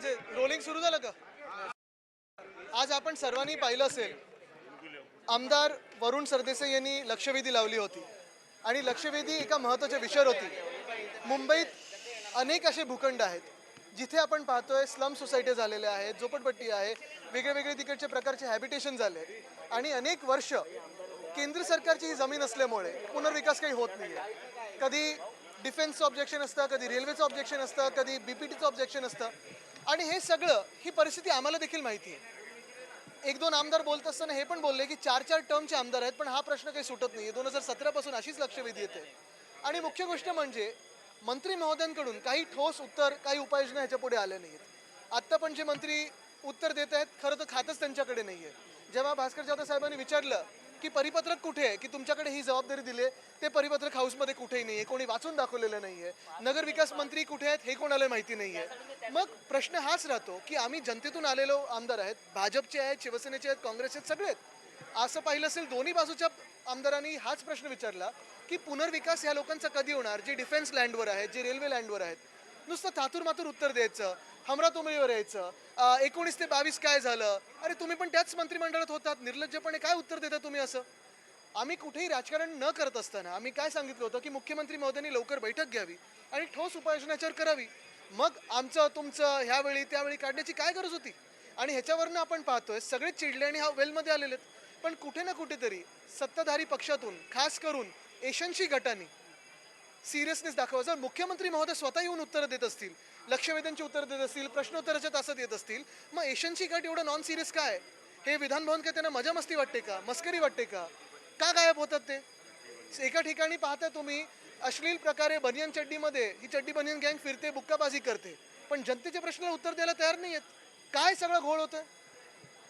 त्यांचे रोलिंग सुरू झालं का? आज आपण सर्वांनी पाहिलं असेल आमदार वरुण सरदेसाई यांनी लक्षवेधी लावली होती. आणि लक्षवेधी एका महत्त्वाच्या विषयावर होती. मुंबईत अनेक असे भूखंड आहेत. जिथे आपण पाहतोय स्लम सोसायटी झालेल्या आहेत झोपडपट्टी आहे वेगळे वेगळे तिकडचे प्रकारचे हॅबिटेशन झाले. आणि अनेक वर्ष केंद्र सरकारची ही जमीन असल्यामुळे पुनर्विकास काही होत नाही कधी डिफेन्सचं ऑब्जेक्शन असतं कधी रेल्वेचं ऑब्जेक्शन असतं कधी बीपीटीचं ऑब्जेक्शन असतं. आणि हे सगळं ही परिस्थिती आम्हाला देखील माहिती आहे. एक दोन आमदार बोलत असताना हे पण बोलले की चार चार टर्मचे आमदार आहेत पण हा प्रश्न काही सुटत नाही दोन हजार सतरापासून अशीच लक्षवेधी येते. आणि मुख्य गोष्ट म्हणजे मंत्री महोदयांकडून काही ठोस उत्तर काही उपाययोजना ह्याच्या पुढे आल्या नाहीत आत्ता पण जे मंत्री उत्तर देत आहेत खरं तर खातच त्यांच्याकडे नाही आहे जेव्हा भास्कर जाधव साहेबांनी विचारलं की परिपत्रक कुठे आहे? की तुमच्याकडे ही जबाबदारी दिली आहे? ते परिपत्रक हाऊसमध्ये कुठेही नाही आहे कोणी वाचून दाखवलेलं नाही आहे नगर विकास मंत्री कुठे आहेत हे कोणाला माहिती नाही आहे मग प्रश्न हाच राहतो की आम्ही जनतेतून आलेलो आमदार आहेत. भाजपचे आहेत शिवसेनेचे आहेत काँग्रेसचे आहेत सगळे आहेत. असं पाहिलं असेल दोन्ही बाजूच्या आमदारांनी हाच प्रश्न विचारला की पुनर्विकास ह्या लोकांचा कधी होणार? जे डिफेन्स लँडवर आहेत जे रेल्वे लँडवर आहेत. नुसतं थातूर मातूर उत्तर द्यायचं. हमरा तुमरीवर यायचं. एकोणीस ते बावीस काय झालं? अरे तुम्ही पण त्याच मंत्रिमंडळात होतात. निर्लज्जपणे काय उत्तर देता तुम्ही असं? आम्ही कुठेही राजकारण न करत असताना आम्ही काय सांगितलं होतं की मुख्यमंत्री महोदयांनी लवकर बैठक घ्यावी आणि ठोस उपाययोजना याच्यावर करावी. मग आमचं तुमचं ह्यावेळी त्यावेळी काढण्याची काय गरज होती? आणि ह्याच्यावरनं आपण पाहतोय सगळेच चिडले आणि हा वेलमध्ये आलेले आहेत. पण कुठे ना कुठेतरी सत्ताधारी पक्षातून खास करून एशनशी गटांनी सिरियसनेस दाखवा जर मुख्यमंत्री महोदय स्वतः येऊन उत्तरं देत असतील. लक्षवेधांची उत्तरं देत असतील प्रश्नोत्तराच्या तासात येत असतील मग एशियनची गट एवढं नॉन सिरियस काय? हे विधान भवन काय त्यांना मजा मस्ती वाटते का? मस्करी वाटते का? का गायब होतात ते? एका ठिकाणी पाहता तुम्ही अश्लील प्रकारे बनियन चड्डीमध्ये ही चड्डी बनियन गँग फिरते बुक्काबाजी करते. पण जनतेच्या प्रश्नाला उत्तर द्यायला तयार नाही आहेत काय सगळं घोळ होतं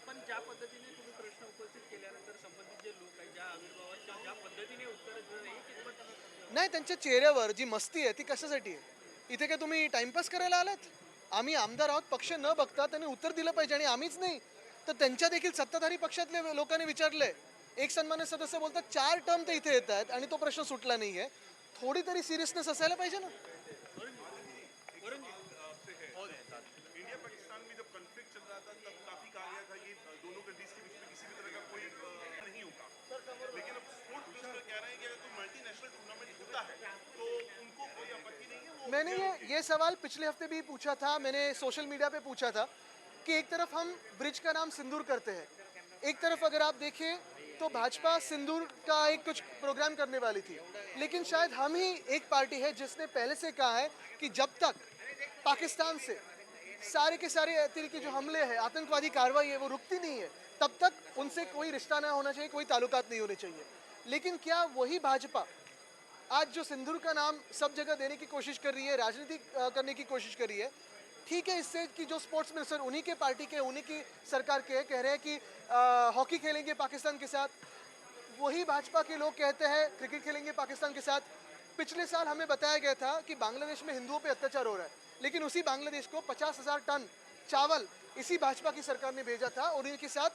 पण ज्या पद्धतीने तुम्ही प्रश्न उपस्थित केल्यानंतर संबंधित जे लोक आहेत ज्या आविर्भावात किंवा ज्या पद्धतीने उत्तर नाही त्यांच्या चेहऱ्यावर जी मस्ती आहे ती कशासाठी आहे? इथे काय तुम्ही टाइमपास करायला आलात? आम्ही आमदार आहोत पक्ष न बघता त्यांनी उत्तर दिलं पाहिजे आणि आम्हीच नाही. तर त्यांच्या देखील सत्ताधारी पक्षातले लोकांनी विचारलंय एक सन्मान्य सदस्य बोलतात चार टर्म ते इथे येत आहेत आणि तो प्रश्न सुटला नाही आहे थोडी तरी सिरियसनेस असायला पाहिजे ना. मैंने ये ये सवाल पिछले हफ़्ते भी पूछा था, मैंने सोशल मीडिया पे पूछा था कि एक तरफ़ हम ब्रिज का नाम सिंदूर करते हैं, एक तरफ़ अगर आप देखें तो भाजपा सिंदूर का एक कुछ प्रोग्राम करने वाली थी, लेकिन शायद हम ही एक पार्टी है जिसने पहले से कहा है कि जब तक पाकिस्तान से सारे के सारे तरह के जो हमले हैं, आतंकवादी कार्रवाई है, वो रुकती नहीं है, तब तक उनसे कोई रिश्ता ना होना चाहिए, कोई ताल्लुकात नहीं होने चाहिए। लेकिन क्या वही भाजपा आज जो सिंदूर का नाम सब जगह देने की कोशिश कर रही है, राजनीति करने की कोशिश कर रही है, ठीक है, इससे कि जो स्पोर्ट्स मिनिस्टर उन्हीं के पार्टी के, उन्हीं की सरकार के कह रहे हैं कि हॉकी खेलेंगे पाकिस्तान के साथ। वही भाजपा के लोग कहते हैं क्रिकेट खेलेंगे पाकिस्तान के साथ। पिछले साल हमें बताया गया था कि बांग्लादेश में हिंदुओं पर अत्याचार हो रहा है, लेकिन उसी बांग्लादेश को पचास हज़ार टन चावल इसी भाजपा की सरकार ने भेजा था और उनके साथ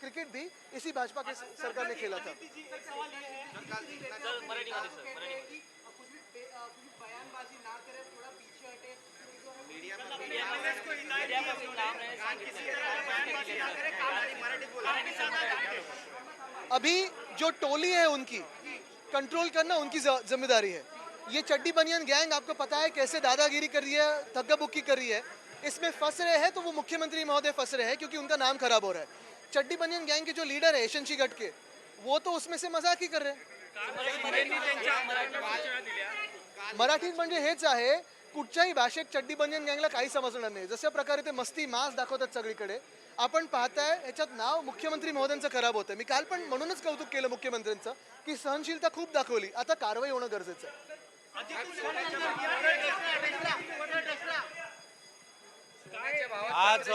क्रिकेट भी इसी भाजपा की सरकार ने खेला था। अभी जो टोली है उनकी कंट्रोल करना उनकी ज़िम्मेदारी है। ये चड्डी बनियन गैंग आपको पता है कैसे दादागिरी कर रही है धक्का बुक्की कर रही है। इसमें फंस रहे हैं तो वो मुख्यमंत्री महोदय फंस रहे हैं क्योंकि उनका नाम खराब हो रहा है। चड्डी बनियन गैंग के जो लीडर है यशंशी गट के वो तो उसमें से मजाक ही कर रहे हैं। मराठी मराठीत म्हणजे हेच आहे कुठच्याही भाषेत चड्डी बनियन गँगला काही समजणार नाही. जशा प्रकारे ते मस्ती मास दाखवतात सगळीकडे आपण पाहताय याच्यात नाव मुख्यमंत्री महोदयांचं खराब होतं. मी काल पण म्हणूनच कौतुक केलं मुख्यमंत्र्यांचं की सहनशीलता खूप दाखवली. आता कारवाई होणं गरजेचं आहे. आज